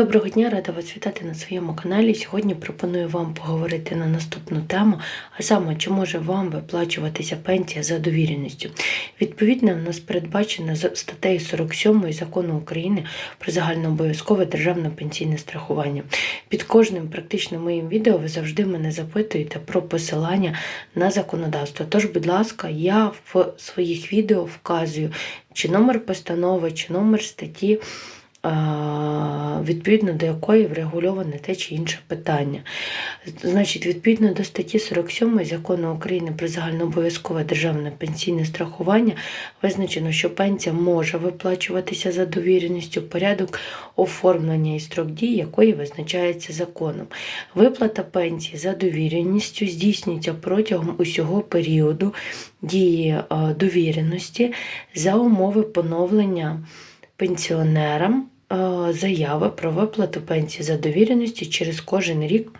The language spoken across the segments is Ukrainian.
Доброго дня, рада вас вітати на своєму каналі. Сьогодні пропоную вам поговорити на наступну тему, а саме, чи може вам виплачуватися пенсія за довіреністю. Відповідно, у нас передбачено за статтею 47 закону України про загальнообов'язкове державне пенсійне страхування. Під кожним практично моїм відео ви завжди мене запитуєте про посилання на законодавство. Тож, будь ласка, я в своїх відео вказую чи номер постанови, чи номер статті відповідно до якої врегульоване те чи інше питання. Значить, відповідно до статті 47 закону України про загальнообов'язкове державне пенсійне страхування визначено, що пенсія може виплачуватися за довіреністю порядок оформлення і строк дії, якої визначається законом. Виплата пенсії за довіреністю здійснюється протягом усього періоду дії довіреності за умови поновлення пенсіонерам е, заяви про виплату пенсії за довіреністю через кожен рік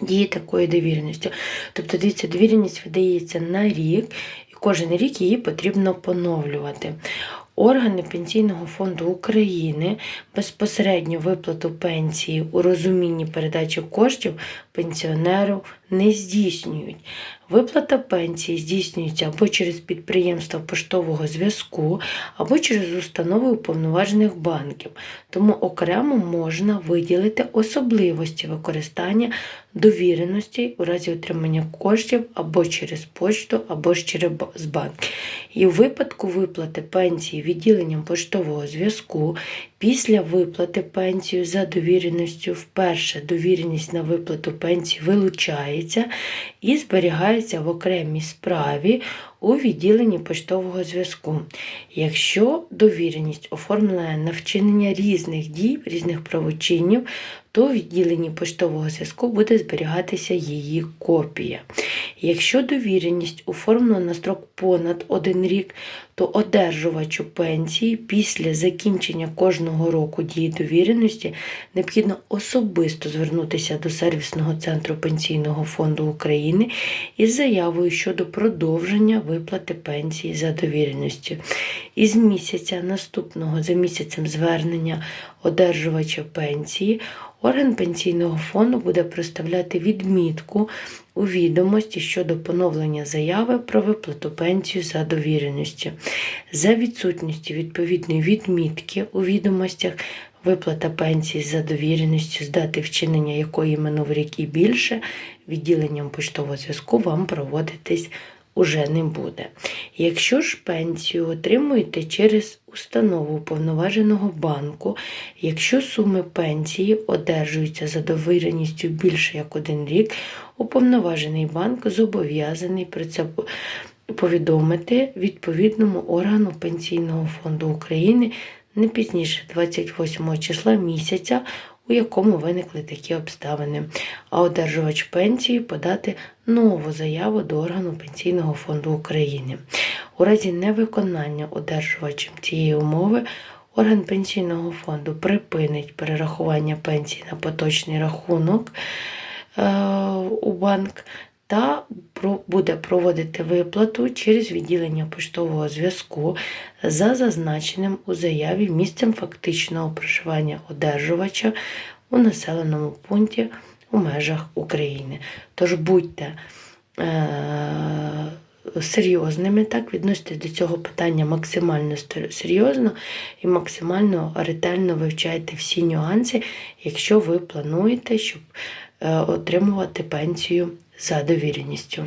дії такої довіреності. Тобто, дивіться, довіреність видається на рік, і кожен рік її потрібно поновлювати. Органи Пенсійного фонду України безпосередньо виплату пенсії у розумінні передачі коштів пенсіонеру не здійснюють. Виплата пенсії здійснюється або через підприємства поштового зв'язку, або через установи уповноважених банків. Тому окремо можна виділити особливості використання довіреності у разі отримання коштів або через почту, або через банк. І у випадку виплати пенсії відділенням поштового зв'язку після виплати пенсії за довіреністю вперше довіреність на виплату пенсії вилучається і зберігається в окремій справі у відділенні поштового зв'язку. Якщо довіреність оформлена на вчинення різних дій, різних правочинів, то у відділенні поштового зв'язку буде зберігатися її копія. Якщо довіреність оформлена на строк понад один рік, то одержувачу пенсії після закінчення кожного року дії довіреності необхідно особисто звернутися до сервісного центру Пенсійного фонду України із заявою щодо продовження виплати пенсії за довіреністю. Із місяця наступного за місяцем звернення одержувача пенсії. Орган пенсійного фонду буде проставляти відмітку у відомості щодо поновлення заяви про виплату пенсію за довіреністю. За відсутністю відповідної відмітки у відомостях виплата пенсії за довіреністю, з дати вчинення якої минув рік і більше, відділенням поштового зв'язку вам проводитись уже не буде. Якщо ж пенсію отримуєте через установу уповноваженого банку, якщо суми пенсії одержуються за довіреністю більше як один рік, уповноважений банк зобов'язаний про це повідомити відповідному органу Пенсійного фонду України не пізніше 28 числа місяця, у якому виникли такі обставини, а одержувач пенсії подати нову заяву до органу Пенсійного фонду України. У разі невиконання одержувачем цієї умови орган пенсійного фонду припинить перерахування пенсії на поточний рахунок е, у банк та буде проводити виплату через відділення поштового зв'язку за зазначеним у заяві місцем фактичного проживання одержувача у населеному пункті у межах України. Тож будьте е серйозними, так, відноситесь до цього питання максимально серйозно і максимально ретельно вивчайте всі нюанси, якщо ви плануєте, щоб е отримувати пенсію за довіреністю.